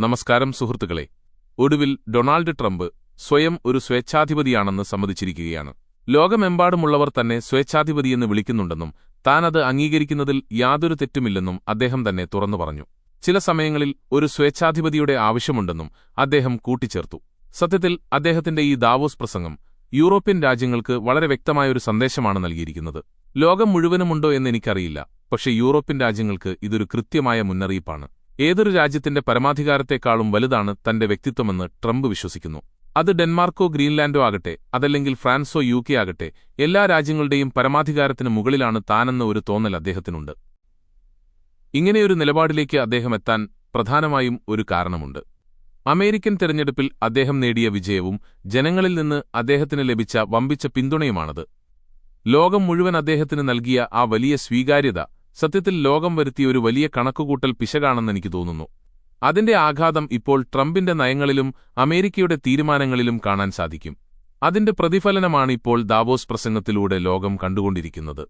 നമസ്കാരം സുഹൃത്തുക്കളെ. ഒടുവിൽ ഡൊണാൾഡ് ട്രംപ് സ്വയം ഒരു സ്വേച്ഛാധിപതിയാണെന്ന് സമ്മതിച്ചിരിക്കുകയാണ്. ലോകമെമ്പാടുമുള്ളവർ തന്നെ സ്വേച്ഛാധിപതിയെന്ന് വിളിക്കുന്നുണ്ടെന്നും താനത് അംഗീകരിക്കുന്നതിൽ യാതൊരു തെറ്റുമില്ലെന്നും അദ്ദേഹം തന്നെ തുറന്നു പറഞ്ഞു. ചില സമയങ്ങളിൽ ഒരു സ്വേച്ഛാധിപതിയുടെ ആവശ്യമുണ്ടെന്നും അദ്ദേഹം കൂട്ടിച്ചേർത്തു. സത്യത്തിൽ അദ്ദേഹത്തിന്റെ ഈ ദാവോസ് പ്രസംഗം യൂറോപ്യൻ രാജ്യങ്ങൾക്ക് വളരെ വ്യക്തമായൊരു സന്ദേശമാണ് നൽകിയിരിക്കുന്നത്. ലോകം മുഴുവനുമുണ്ടോ എന്നെനിക്കറിയില്ല പക്ഷേ യൂറോപ്യൻ രാജ്യങ്ങൾക്ക് ഇതൊരു കൃത്യമായ മുന്നറിയിപ്പാണ്. ഏതൊരു രാജ്യത്തിന്റെ പരമാധികാരത്തെക്കാളും വലുതാണ് തന്റെ വ്യക്തിത്വമെന്ന് ട്രംപ് വിശ്വസിക്കുന്നു. അത് ഡെൻമാർക്കോ ഗ്രീൻലാൻഡോ ആകട്ടെ അതല്ലെങ്കിൽ ഫ്രാൻസോ യു കെ ആകട്ടെ എല്ലാ രാജ്യങ്ങളുടെയും പരമാധികാരത്തിന് മുകളിലാണ് താനെന്ന ഒരു തോന്നൽ അദ്ദേഹത്തിനുണ്ട്. ഇങ്ങനെയൊരു നിലപാടിലേക്ക് അദ്ദേഹം എത്താൻ പ്രധാനമായും ഒരു കാരണമുണ്ട്. അമേരിക്കൻ തെരഞ്ഞെടുപ്പിൽ അദ്ദേഹം നേടിയ വിജയവും ജനങ്ങളിൽ നിന്ന് അദ്ദേഹത്തിന് ലഭിച്ച വമ്പിച്ച പിന്തുണയുമാണത്. ലോകം മുഴുവൻ അദ്ദേഹത്തിന് നൽകിയ ആ വലിയ സ്വീകാര്യത സത്യത്തിൽ ലോകം വരുത്തിയ ഒരു വലിയ കണക്കുകൂട്ടൽ പിശകാണെന്ന് എനിക്ക് തോന്നുന്നു. അതിന്റെ ആഘാതം ഇപ്പോൾ ട്രംപിന്റെ നയങ്ങളിലും അമേരിക്കയുടെ തീരുമാനങ്ങളിലും കാണാൻ സാധിക്കും. അതിന്റെ പ്രതിഫലനമാണ് ഇപ്പോൾ ദാവോസ് പ്രസംഗത്തിലൂടെ ലോകം കണ്ടുകൊണ്ടിരിക്കുന്നത്.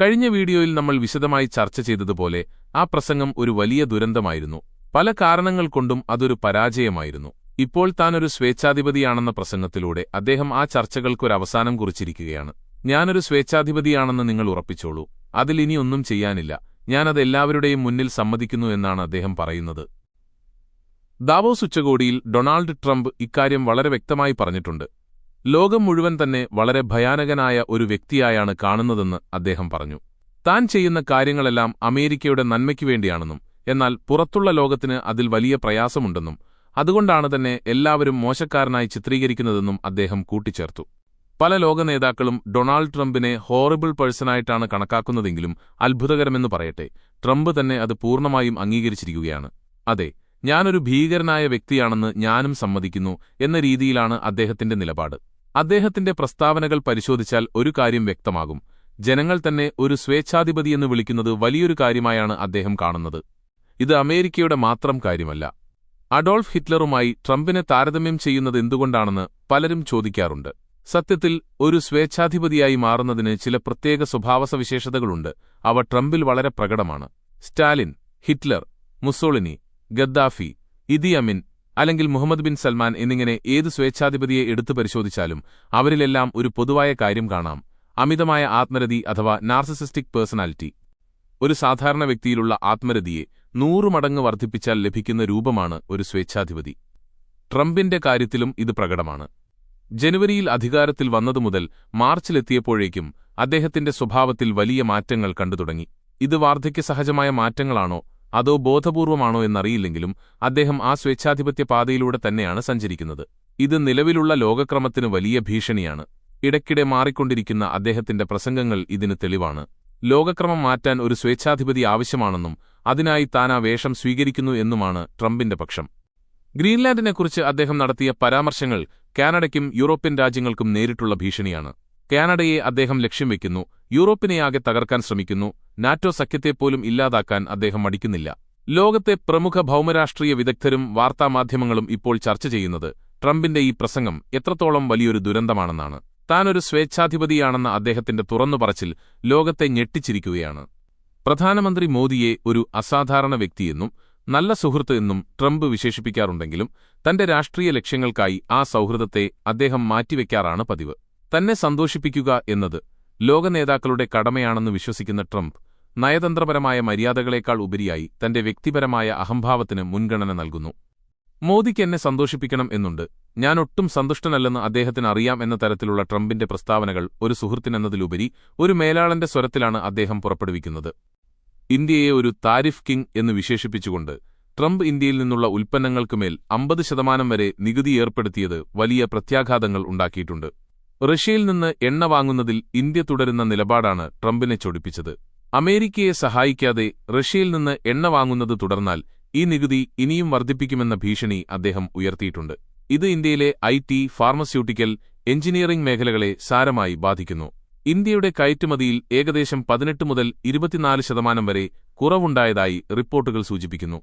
കഴിഞ്ഞ വീഡിയോയിൽ നമ്മൾ വിശദമായി ചർച്ച ചെയ്തതുപോലെ ആ പ്രസംഗം ഒരു വലിയ ദുരന്തമായിരുന്നു. പല കാരണങ്ങൾ കൊണ്ടും അതൊരു പരാജയമായിരുന്നു. ഇപ്പോൾ താനൊരു സ്വേച്ഛാധിപതിയാണെന്ന പ്രസംഗത്തിലൂടെ അദ്ദേഹം ആ ചർച്ചകൾക്കൊരവസാനം കുറിച്ചിരിക്കുകയാണ്. ഞാനൊരു സ്വേച്ഛാധിപതിയാണെന്ന് നിങ്ങൾ ഉറപ്പിച്ചോളൂ. അതിലിനി ഒന്നും ചെയ്യാനില്ല. ഞാനത് എല്ലാവരുടെയും മുന്നിൽ സമ്മതിക്കുന്നു എന്നാണ് അദ്ദേഹം പറയുന്നത്. ദാവോസ് ഉച്ചകോടിയിൽ ഡൊണാൾഡ് ട്രംപ് ഇക്കാര്യം വളരെ വ്യക്തമായി പറഞ്ഞിട്ടുണ്ട്. ലോകം മുഴുവൻ തന്നെ വളരെ ഭയാനകനായ ഒരു വ്യക്തിയായാണ് കാണുന്നതെന്ന് അദ്ദേഹം പറഞ്ഞു. താൻ ചെയ്യുന്ന കാര്യങ്ങളെല്ലാം അമേരിക്കയുടെ നന്മയ്ക്കു വേണ്ടിയാണെന്നും എന്നാൽ പുറത്തുള്ള ലോകത്തിന് അതിൽ വലിയ പ്രയാസമുണ്ടെന്നും അതുകൊണ്ടാണ് തന്നെ എല്ലാവരും മോശക്കാരനായി ചിത്രീകരിക്കുന്നതെന്നും അദ്ദേഹം കൂട്ടിച്ചേർത്തു. പല ലോക നേതാക്കളും ഡൊണാൾഡ് ട്രംപിനെ ഹോറിബിൾ പേഴ്സണായിട്ടാണ് കണക്കാക്കുന്നതെങ്കിലും അത്ഭുതകരമെന്ന് പറയട്ടെ. ട്രംപ് തന്നെ അത് പൂർണമായും അംഗീകരിച്ചിരിക്കുകയാണ്. അതെ ഞാനൊരു ഭീകരനായ വ്യക്തിയാണെന്ന് ഞാനും സമ്മതിക്കുന്നു എന്ന രീതിയിലാണ് അദ്ദേഹത്തിന്റെ നിലപാട്. അദ്ദേഹത്തിന്റെ പ്രസ്താവനകൾ പരിശോധിച്ചാൽ ഒരു കാര്യം വ്യക്തമാകും. ജനങ്ങൾ തന്നെ ഒരു സ്വേച്ഛാധിപതിയെന്ന് വിളിക്കുന്നത് വലിയൊരു കാര്യമായാണ് അദ്ദേഹം കാണുന്നത്. ഇത് അമേരിക്കയുടെ മാത്രം കാര്യമല്ല. അഡോൾഫ് ഹിറ്റ്ലറുമായി ട്രംപിനെ താരതമ്യം ചെയ്യുന്നത് എന്തുകൊണ്ടാണെന്ന് പലരും ചോദിക്കാറുണ്ട്. സത്യത്തിൽ ഒരു സ്വേച്ഛാധിപതിയായി മാറുന്നതിന് ചില പ്രത്യേക സ്വഭാവസവിശേഷതകളുണ്ട്. അവ ട്രംപിൽ വളരെ പ്രകടമാണ്. Stalin Hitler Mussolini Gaddafi Idi Amin അല്ലെങ്കിൽ മുഹമ്മദ് ബിൻ സൽമാൻ എന്നിങ്ങനെ ഏത് സ്വേച്ഛാധിപതിയെ എടുത്തു പരിശോധിച്ചാലും അവരിലെല്ലാം ഒരു പൊതുവായ കാര്യം കാണാം. അമിതമായ ആത്മരതി അഥവാ നാർസിസിസ്റ്റിക് പേഴ്സണാലിറ്റി. ഒരു സാധാരണ വ്യക്തിയിലുള്ള ആത്മരതിയെ നൂറു മടങ്ങ് വർദ്ധിപ്പിച്ചാൽ ലഭിക്കുന്ന രൂപമാണ് ഒരു സ്വേച്ഛാധിപതി. ട്രംപിന്റെ കാര്യത്തിലും ഇത് പ്രകടമാണ്. ജനുവരിയിൽ അധികാരത്തിൽ വന്നതു മുതൽ മാർച്ചിലെത്തിയപ്പോഴേക്കും അദ്ദേഹത്തിന്റെ സ്വഭാവത്തിൽ വലിയ മാറ്റങ്ങൾ കണ്ടുതുടങ്ങി ഇത് വാർദ്ധക്യസഹജമായ മാറ്റങ്ങളാണോ അതോ ബോധപൂർവമാണോ എന്നറിയില്ലെങ്കിലും അദ്ദേഹം ആ സ്വേച്ഛാധിപത്യ പാതയിലൂടെ തന്നെയാണ് സഞ്ചരിക്കുന്നത്. ഇത് നിലവിലുള്ള ലോകക്രമത്തിന് വലിയ ഭീഷണിയാണ്. ഇടയ്ക്കിടെ മാറിക്കൊണ്ടിരിക്കുന്ന അദ്ദേഹത്തിന്റെ പ്രസംഗങ്ങൾ ഇതിന് തെളിവാണ്. ലോകക്രമം മാറ്റാൻ ഒരു സ്വേച്ഛാധിപതി ആവശ്യമാണെന്നും അതിനായി താൻ ആ വേഷം സ്വീകരിക്കുന്നു എന്നുമാണ് ട്രംപിന്റെ പക്ഷം. ഗ്രീൻലാൻഡിനെക്കുറിച്ച് അദ്ദേഹം നടത്തിയ പരാമർശങ്ങൾ കാനഡയ്ക്കും യൂറോപ്യൻ രാജ്യങ്ങൾക്കും നേരിട്ടുള്ള ഭീഷണിയാണ്. കാനഡയെ അദ്ദേഹം ലക്ഷ്യം വയ്ക്കുന്നു യൂറോപ്പിനെയാകെ തകർക്കാൻ ശ്രമിക്കുന്നു. നാറ്റോ സഖ്യത്തെപ്പോലും ഇല്ലാതാക്കാൻ അദ്ദേഹം മടിക്കുന്നില്ല. ലോകത്തെ പ്രമുഖ ഭൗമരാഷ്ട്രീയ വിദഗ്ധരും വാർത്താമാധ്യമങ്ങളും ഇപ്പോൾ ചർച്ച ചെയ്യുന്നത് ട്രംപിന്റെ ഈ പ്രസംഗം എത്രത്തോളം വലിയൊരു ദുരന്തമാണെന്നാണ്. താനൊരു സ്വേച്ഛാധിപതിയാണെന്ന അദ്ദേഹത്തിന്റെ തുറന്നുപറച്ചിൽ ലോകത്തെ ഞെട്ടിച്ചിരിക്കുകയാണ്. പ്രധാനമന്ത്രി മോദിയെ ഒരു അസാധാരണ വ്യക്തിയെന്നും നല്ല സുഹൃത്ത് എന്നും ട്രംപ് വിശേഷിപ്പിക്കാറുണ്ടെങ്കിലും തന്റെ രാഷ്ട്രീയ ലക്ഷ്യങ്ങൾക്കായി ആ സൗഹൃദത്തെ അദ്ദേഹം മാറ്റിവെക്കാറാണ് പതിവ്. തന്നെ സന്തോഷിപ്പിക്കുക എന്നത് ലോകനേതാക്കളുടെ കടമയാണെന്ന് വിശ്വസിക്കുന്ന ട്രംപ് നയതന്ത്രപരമായ മര്യാദകളേക്കാൾ ഉപരിയായി തന്റെ വ്യക്തിപരമായ അഹംഭാവത്തിന് മുൻഗണന നൽകുന്നു. മോദിക്ക് എന്നെ സന്തോഷിപ്പിക്കണം എന്നുണ്ട്. ഞാനൊട്ടും സന്തുഷ്ടനല്ലെന്ന് അദ്ദേഹത്തിന് അറിയാം എന്ന തരത്തിലുള്ള ട്രംപിന്റെ പ്രസ്താവനകൾ ഒരു സുഹൃത്തിനെന്നതിലുപരി ഒരു മേലാളന്റെ സ്വരത്തിലാണ് അദ്ദേഹം പുറപ്പെടുവിക്കുന്നത്. ഇന്ത്യയെ ഒരു താരിഫ് കിങ് എന്ന് വിശേഷിപ്പിച്ചുകൊണ്ട് ട്രംപ് ഇന്ത്യയിൽ നിന്നുള്ള ഉൽപ്പന്നങ്ങൾക്കുമേൽ അമ്പത് ശതമാനം വരെ നികുതി ഏർപ്പെടുത്തിയത് വലിയ പ്രത്യാഘാതങ്ങൾ ഉണ്ടാക്കിയിട്ടുണ്ട്. റഷ്യയിൽ നിന്ന് എണ്ണ വാങ്ങുന്നതിൽ ഇന്ത്യ തുടരുന്ന നിലപാടാണ് ട്രംപിനെ ചൊടിപ്പിച്ചത്. അമേരിക്കയെ സഹായിക്കാതെ റഷ്യയിൽ നിന്ന് എണ്ണ വാങ്ങുന്നത് തുടർന്നാൽ ഈ നികുതി ഇനിയും വർദ്ധിപ്പിക്കുമെന്ന ഭീഷണി അദ്ദേഹം ഉയർത്തിയിട്ടുണ്ട്. ഇത് ഇന്ത്യയിലെ ഐ ഫാർമസ്യൂട്ടിക്കൽ എഞ്ചിനീയറിംഗ് മേഖലകളെ സാരമായി ബാധിക്കുന്നു. ഇന്ത്യയുടെ കയറ്റുമതിയിൽ ഏകദേശം പതിനെട്ട് മുതൽ ഇരുപത്തിനാല് ശതമാനം വരെ കുറവുണ്ടായതായി റിപ്പോർട്ടുകൾ സൂചിപ്പിക്കുന്നു.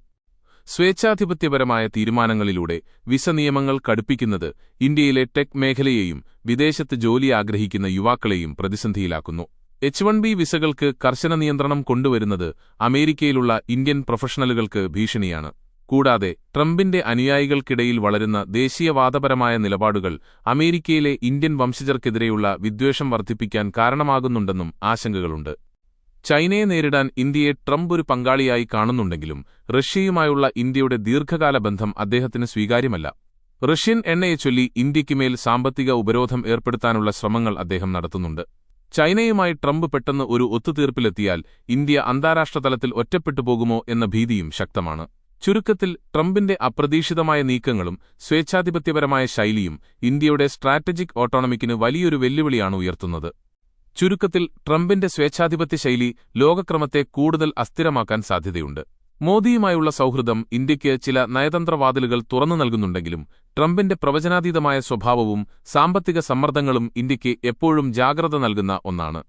സ്വേച്ഛാധിപത്യപരമായ തീരുമാനങ്ങളിലൂടെ വിസ നിയമങ്ങൾ കടുപ്പിക്കുന്നത് ഇന്ത്യയിലെ ടെക് മേഖലയെയും വിദേശത്ത് ജോലി ആഗ്രഹിക്കുന്ന യുവാക്കളെയും പ്രതിസന്ധിയിലാക്കുന്നു. എച്ച് വൺ ബി വിസകൾക്ക് കർശന നിയന്ത്രണം കൊണ്ടുവരുന്നത് അമേരിക്കയിലുള്ള ഇന്ത്യൻ പ്രൊഫഷണലുകൾക്ക് ഭീഷണിയാണ്. കൂടാതെ ട്രംപിന്റെ അനുയായികൾക്കിടയിൽ വളരുന്ന ദേശീയവാദപരമായ നിലപാടുകൾ അമേരിക്കയിലെ ഇന്ത്യൻ വംശജർക്കെതിരെയുള്ള വിദ്വേഷം വർദ്ധിപ്പിക്കാൻ കാരണമാകുന്നുണ്ടെന്നും ആശങ്കകളുണ്ട്. ചൈനയെ നേരിടാൻ ഇന്ത്യയെ ട്രംപ് ഒരു പങ്കാളിയായി കാണുന്നുണ്ടെങ്കിലും റഷ്യയുമായുള്ള ഇന്ത്യയുടെ ദീർഘകാല ബന്ധം അദ്ദേഹത്തിന് സ്വീകാര്യമല്ല. റഷ്യൻ എണ്ണയെ ചൊല്ലി ഇന്ത്യയ്ക്കുമേൽ സാമ്പത്തിക ഉപരോധം ഏർപ്പെടുത്താനുള്ള ശ്രമങ്ങൾ അദ്ദേഹം നടത്തുന്നുണ്ട്. ചൈനയുമായി ട്രംപ് പെട്ടെന്ന് ഒരു ഒത്തുതീർപ്പിലെത്തിയാൽ ഇന്ത്യ അന്താരാഷ്ട്രതലത്തിൽ ഒറ്റപ്പെട്ടുപോകുമോ എന്ന ഭീതിയും ശക്തമാണ്. ചുരുക്കത്തിൽ ട്രംപിന്റെ അപ്രതീക്ഷിതമായ നീക്കങ്ങളും സ്വേച്ഛാധിപത്യപരമായ ശൈലിയും ഇന്ത്യയുടെ സ്ട്രാറ്റജിക് ഓട്ടോണമിക്കിന് വലിയൊരു വെല്ലുവിളിയാണ് ഉയർത്തുന്നത്. ചുരുക്കത്തിൽ ട്രംപിന്റെ സ്വേച്ഛാധിപത്യ ശൈലി ലോകക്രമത്തെ കൂടുതൽ അസ്ഥിരമാക്കാൻ സാധ്യതയുണ്ട്. മോദിയുമായുള്ള സൗഹൃദം ഇന്ത്യയ്ക്ക് ചില നയതന്ത്രവാതിലുകൾ തുറന്നു നൽകുന്നുണ്ടെങ്കിലും ട്രംപിന്റെ പ്രവചനാതീതമായ സ്വഭാവവും സാമ്പത്തിക സമ്മർദ്ദങ്ങളും ഇന്ത്യയ്ക്ക് എപ്പോഴും ജാഗ്രത നൽകുന്ന ഒന്നാണ്.